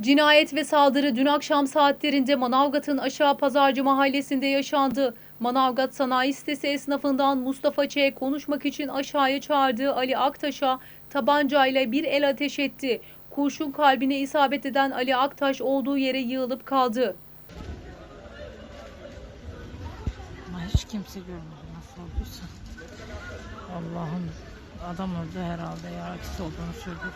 Cinayet ve saldırı dün akşam saatlerinde Manavgat'ın Aşağı Pazarcı mahallesinde yaşandı. Manavgat Sanayi Sitesi esnafından Mustafa Ç. konuşmak için aşağıya çağırdığı Ali Aktaş'a tabancayla bir el ateş etti. Kurşun kalbine isabet eden Ali Aktaş olduğu yere yığılıp kaldı. Hiç kimse görmedi nasıl olduysa. Allah'ım adam öldü herhalde ya ikisi olduğunu söylüyor.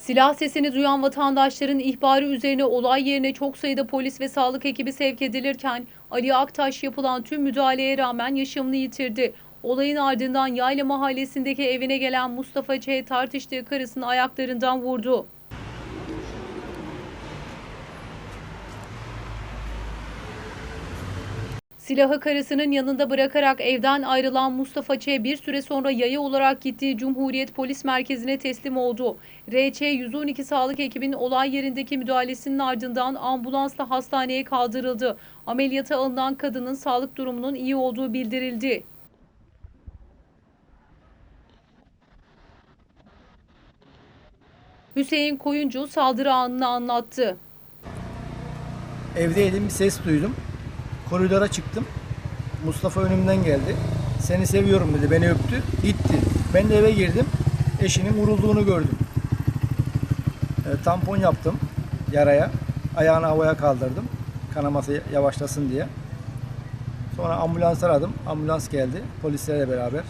Silah sesini duyan vatandaşların ihbarı üzerine olay yerine çok sayıda polis ve sağlık ekibi sevk edilirken Ali Aktaş yapılan tüm müdahaleye rağmen yaşamını yitirdi. Olayın ardından Yayla mahallesindeki evine gelen Mustafa Ç. tartıştığı karısını ayaklarından vurdu. Silahı karısının yanında bırakarak evden ayrılan Mustafa Ç. bir süre sonra yaya olarak gittiği Cumhuriyet Polis Merkezi'ne teslim oldu. RÇ 112 sağlık ekibinin olay yerindeki müdahalesinin ardından ambulansla hastaneye kaldırıldı. Ameliyata alınan kadının sağlık durumunun iyi olduğu bildirildi. Hüseyin Koyuncu saldırı anını anlattı. Evdeydim bir ses duydum. Koridora çıktım. Mustafa önümden geldi. Seni seviyorum dedi. Beni öptü. Gitti. Ben de eve girdim. Eşinin vurulduğunu gördüm. E, tampon yaptım yaraya. Ayağını havaya kaldırdım. Kanaması yavaşlasın diye. Sonra ambulans aradım. Ambulans geldi. Polislerle beraber.